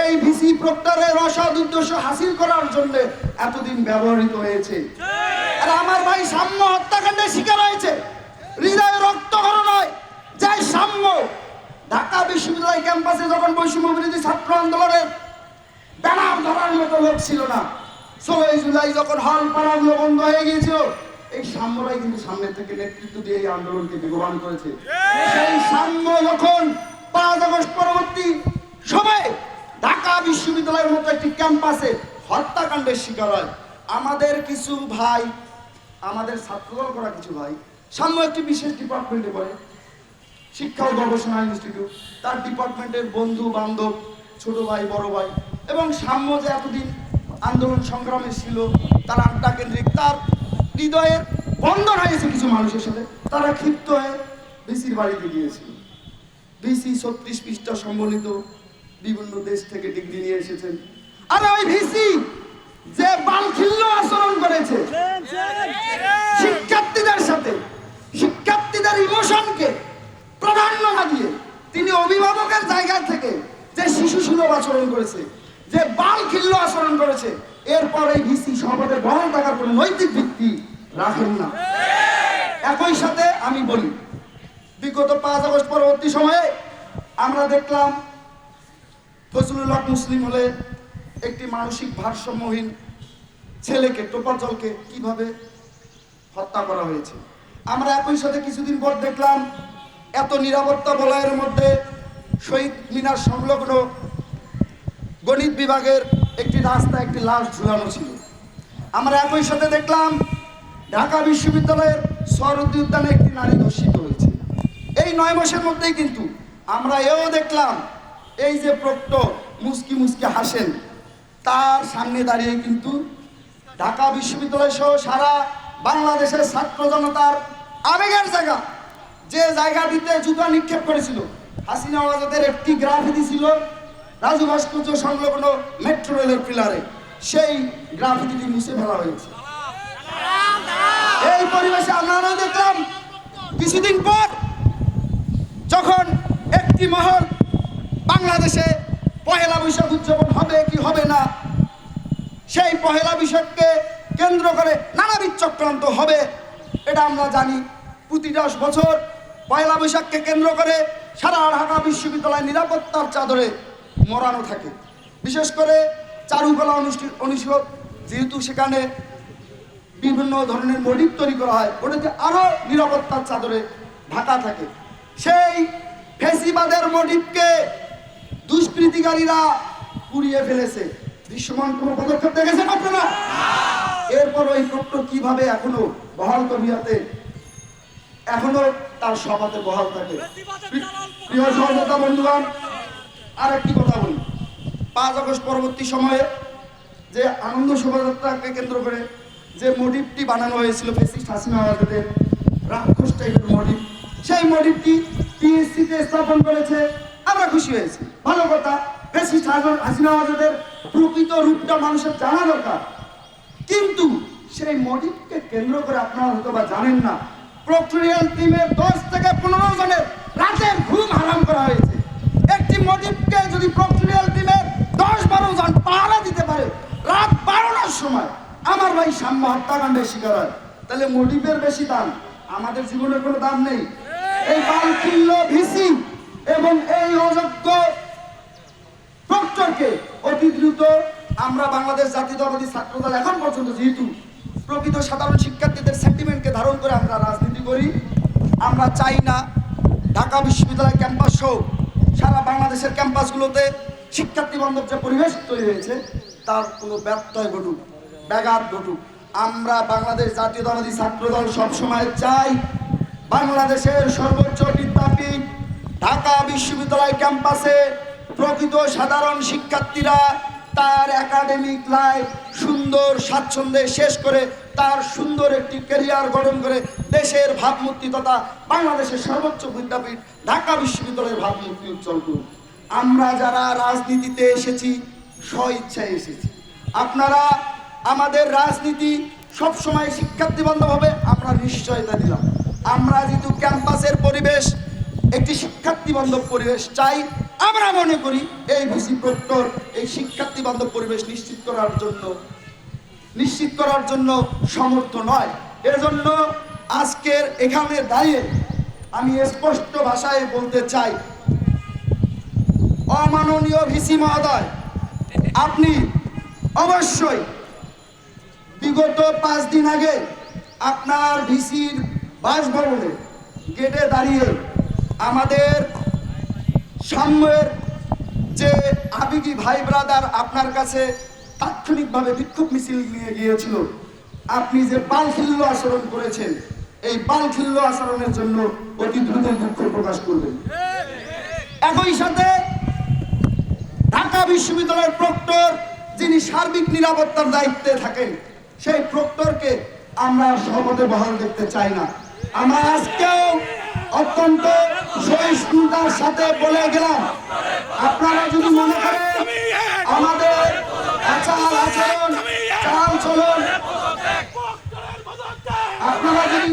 এই ভিসি প্রক্টরের অসৎ উদ্দেশ্য হাসিল করার জন্য এতদিন ব্যবহৃত হয়েছে। আর আমার ভাই সাম্য হত্যাকাণ্ডের শিকার হয়েছে। হৃদয়ে রক্তকরণ হয়। যাই সাম্য, ঢাকা বিশ্ববিদ্যালয় ক্যাম্পাসে যখন বৈষম্য বিরোধী ছাত্র আন্দোলনের ব্যানার ধরার মতো লোক ছিল না, ষোলোই জুলাই যখন হল পাড়াগুলো বন্ধ হয়ে গিয়েছিল, এই সাম্যরাই কিন্তু সামনে থেকে নেতৃত্ব দিয়ে এই আন্দোলনকে বেগবান করেছে। সেই সাম্য যখন পাঁচ আগস্ট পরবর্তী সময়ে ঢাকা বিশ্ববিদ্যালয়ের মতো একটি ক্যাম্পাসে হত্যাকাণ্ডের শিকার হয়। আমাদের কিছু ভাই, আমাদের ছাত্রদল করা কিছু ভাই সাম্য একটি বিশেষ ডিপার্টমেন্টে পড়ে। শিক্ষা ও গবেষণা ইনস্টিটিউট তার ডিপার্টমেন্টের বন্ধু, বান্ধব, ছোট ভাই, বড় ভাই এবং সাম্য যে এতদিন আন্দোলন সংগ্রামে ছিল, তার আড্ডা কেন্দ্রিক, তার হৃদয়ের বন্ধন হয়েছে কিছু মানুষের সাথে, তারা ক্ষিপ্ত হয়ে বিসির বাড়িতে গিয়েছিল। ভিসি ছত্রিশ পৃষ্ঠা সম্বলিত বিভিন্ন দেশ থেকে ডিগ্রি নিয়ে এসেছেন। আর ওই ভিসি যে বালখিল্য আচরণ করেছে। শিক্ষার্থীদের সাথে, শিক্ষার্থীদের ইমোশনকে প্রাধান্য না দিয়ে তিনি অভিভাবকের জায়গা থেকে যে শিশু সুলভ আচরণ করেছে, যে বাল খিল্ল আচরণ করেছে, এরপর এই ভিসি সভাপতির বহন থাকার কোনো নৈতিক ভিত্তি রাখেন না। একই সাথে আমি বলি, বিগত পাঁচ আগস্ট পরবর্তী সময়ে আমরা দেখলাম ফজলুল হক মুসলিম হলে একটি মানসিক ভারসাম্যহীন ছেলেকে টোপাজলকে কীভাবে হত্যা করা হয়েছে? আমরা একই সাথে কিছুদিন পর দেখলাম, এত নিরাপত্তা বলয়ের মধ্যে শহীদ মিনার সংলগ্ন গণিত বিভাগের একটি রাস্তা, একটি লাশ ঝুলানো ছিল। আমরা একই সাথে দেখলাম, ঢাকা বিশ্ববিদ্যালয়ের সরদ্দি উদ্যানে একটি নারী ধর্ষিত হয়েছে। এই নয় মাসের মধ্যেই কিন্তু আমরা এও দেখলাম এই যে প্রক্টর মুস্কি মুস্কি হাসেন, তার সামনে দাঁড়িয়ে কিন্তু ঢাকা বিশ্ববিদ্যালয় সহ সারা বাংলাদেশের ছাত্র জনতার আবেগের জায়গা। যে জায়গাটিতে জুতা নিক্ষেপ করেছিল, হাসিনা আজাদের একটি গ্রাফিতি ছিল রাজু ভাস্কর্য সংলগ্ন মেট্রো রেলের পিলারে। সেই গ্রাফিতিটি মুছে ফেলা হয়েছে। এই পরিবেশে আমরা দেখলাম কিছুদিন পর যখন একটি মহল বাংলাদেশে পহেলা বৈশাখ উদযাপন হবে কি হবে না? সেই পহেলা বৈশাখকে কেন্দ্র করে নানাবিধ চক্রান্ত হবে, এটা আমরা জানি। প্রতি দশ বছর পয়লা বৈশাখকে কেন্দ্র করে সারা ঢাকা বিশ্ববিদ্যালয় নিরাপত্তার চাদরে মরানো থাকে। বিশেষ করে চারুকলা অনুষদ যেহেতু সেখানে বিভিন্ন ধরনের মডিক তৈরি করা হয়, ওটাতে আরও নিরাপত্তার চাদরে ঢাকা থাকে। সেই ফেসিবাদের মডিককে দুষ্কৃতিকারীরা পুড়িয়ে ফেলেছে। দৃশ্যমান কোনো পদক্ষেপ দেখেছেন আপনারা? এরপর ওই প্রক্ট কীভাবে এখনও বহাল তবিয়াতে এখনও তার সভাতে বহাল থাকে? প্রিয় সহযোগিতা বন্ধুগণ আর একটি কথা বলি। পাঁচ আগস্ট পরবর্তী সময়ে যে আনন্দ শোভাযাত্রাকে কেন্দ্র করে যে মডিপটি বানানো হয়েছিল, ফেসিস্ট হাসিনা আজাদের রাক্ষস টাইপের মডিপ সেই মডিপটি পিএসসিতে স্থাপন করেছে। আমরা খুশি হয়েছি। ভালো কথা ফেসিস্ট হাসিনা আজাদের প্রকৃত রূপটা মানুষের জানা দরকার। কিন্তু সেই মডিপকে কেন্দ্র করে আপনারা হয়তো বা জানেন না, প্রক্টোরিয়াল টিমের দশ থেকে পনেরো জনের রাতের ঘুম হারাম করা হয়েছে। একটি যদি প্রক্টোরিয়াল টিমের দশ বারো জন পাহারা দিতে পারে, রাত বারোটার সময় আমার ভাই সাম্য হত্যাকাণ্ডের শিকার হয়। তাহলে মডিপের বেশি দাম, আমাদের জীবনের কোনো দাম নেই। এই বালকিল্য ভিসি এবং এই অযোগ্য প্রক্টরকে অতি দ্রুত আমরা বাংলাদেশ জাতীয়তাবাদী ছাত্রদল এখন পর্যন্ত যেহেতু প্রকৃত সাধারণ শিক্ষার্থীদের সেন্টিমেন্টকে ধারণ করে আমরা রাজনীতি করি, আমরা চাই না ঢাকা বিশ্ববিদ্যালয় ক্যাম্পাস সহ সারা বাংলাদেশের ক্যাম্পাসগুলোতে শিক্ষার্থী বান্ধব যে পরিবেশ তৈরি হয়েছে, তার কোনো ব্যত্যয় ঘটুক, ব্যাঘাত ঘটুক। আমরা বাংলাদেশ জাতীয়তাবাদী ছাত্রদল সবসময় চাই বাংলাদেশের সর্বোচ্চ বিদ্যাপীঠ ঢাকা বিশ্ববিদ্যালয় ক্যাম্পাসে প্রকৃত সাধারণ শিক্ষার্থীরা তার একাডেমিক লাইফ সুন্দর স্বাচ্ছন্দ্যে শেষ করে তার সুন্দর একটি ক্যারিয়ার গঠন করে দেশের ভাবমূর্তি তথা বাংলাদেশের সর্বোচ্চ বিদ্যাপীঠ ঢাকা বিশ্ববিদ্যালয়ের ভাবমূর্তি উজ্জ্বল করুন। আমরা যারা রাজনীতিতে এসেছি স্ব ইচ্ছায় এসেছি। আপনারা আমাদের রাজনীতি সবসময় শিক্ষার্থী বান্ধব হবে আমরা নিশ্চয়তা দিলাম আমরা যেহেতু ক্যাম্পাসের পরিবেশ একটি শিক্ষার্থী বান্ধব পরিবেশ চাই। আমরা মনে করি এই ভিসি প্রক্টর এই শিক্ষার্থী বান্ধব পরিবেশ নিশ্চিত করার জন্য, নিশ্চিত করার জন্য সমর্থ নয়। এর জন্য আজকের এখানে দাঁড়িয়ে আমি স্পষ্ট ভাষায় বলতে চাই, অমাননীয় ভিসি মহোদয়, আপনি অবশ্যই বিগত পাঁচ দিন আগে আপনার ভিসির বাসভবনে গেটে দাঁড়িয়ে আমাদের সাম্যের যে আবেগী ভাই ব্রাদার আপনার কাছে তাৎক্ষণিকভাবে বিক্ষোভ মিছিল নিয়ে গিয়েছিল, আপনি যে বালখিল্য আচরণ করেছেন, এই বালখিল্য আচরণের জন্য অতি দ্রুত দুঃখ প্রকাশ করবেন। একই সাথে ঢাকা বিশ্ববিদ্যালয়ের প্রক্টর যিনি সার্বিক নিরাপত্তার দায়িত্বে থাকেন, সেই প্রক্টরকে আমরা সহপথে বহাল দেখতে চাই না। আমরা আজকেও অত্যন্ত সহিষ্ণুতার সাথে বলে গেলাম, আপনারা যদি মনে করেন আমাদের আচার আচরণ, চাল চলন, আপনারা যদি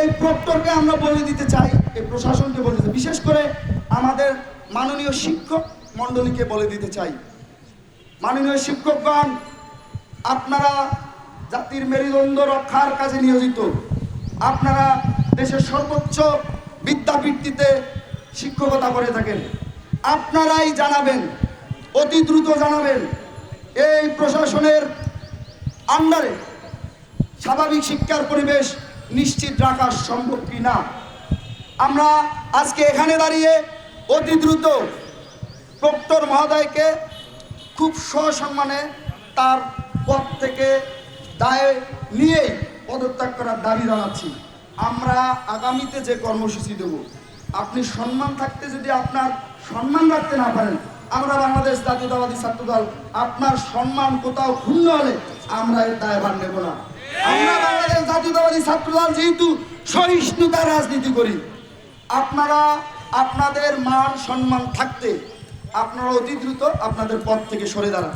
এই প্রক্টরকে আমরা বলে দিতে চাই, এই প্রশাসনকে বলে দিতে বিশেষ করে আমাদের মাননীয় শিক্ষক মণ্ডলীকে বলে দিতে চাই। মাননীয় শিক্ষকগণ, আপনারা জাতির মেরুদণ্ড রক্ষার কাজে নিয়োজিত। আপনারা দেশের সর্বোচ্চ বিদ্যাবৃত্তিতে শিক্ষকতা করে থাকেন। আপনারাই জানাবেন, অতি দ্রুত জানাবেন, এই প্রশাসনের আন্ডারে স্বাভাবিক শিক্ষার পরিবেশ নিশ্চিত রাখা সম্ভব কি না? আমরা আজকে এখানে দাঁড়িয়ে অতি দ্রুত প্রক্টর মহোদয়কে খুব সসম্মানে তার পদ থেকে দায় নিয়েই পদত্যাগ করার দাবি জানাচ্ছি। আমরা আগামীতে যে কর্মসূচি দেব, আপনি সম্মান থাকতে যদি আপনার সম্মান রাখতে না পারেন, আমরা বাংলাদেশ জাতীয়তাবাদী ছাত্রদল, আপনার সম্মান কোথাও ক্ষুণ্ণ হলে আমরা এর দায়ভার নেব না। আমরা বাংলাদেশ জাতীয়তাবাদী ছাত্রদল যেহেতু সহিষ্ণুতার রাজনীতি করি, আপনারা আপনাদের মান সম্মান থাকতে আপনারা অতি দ্রুত আপনাদের পদ থেকে সরে দাঁড়ান।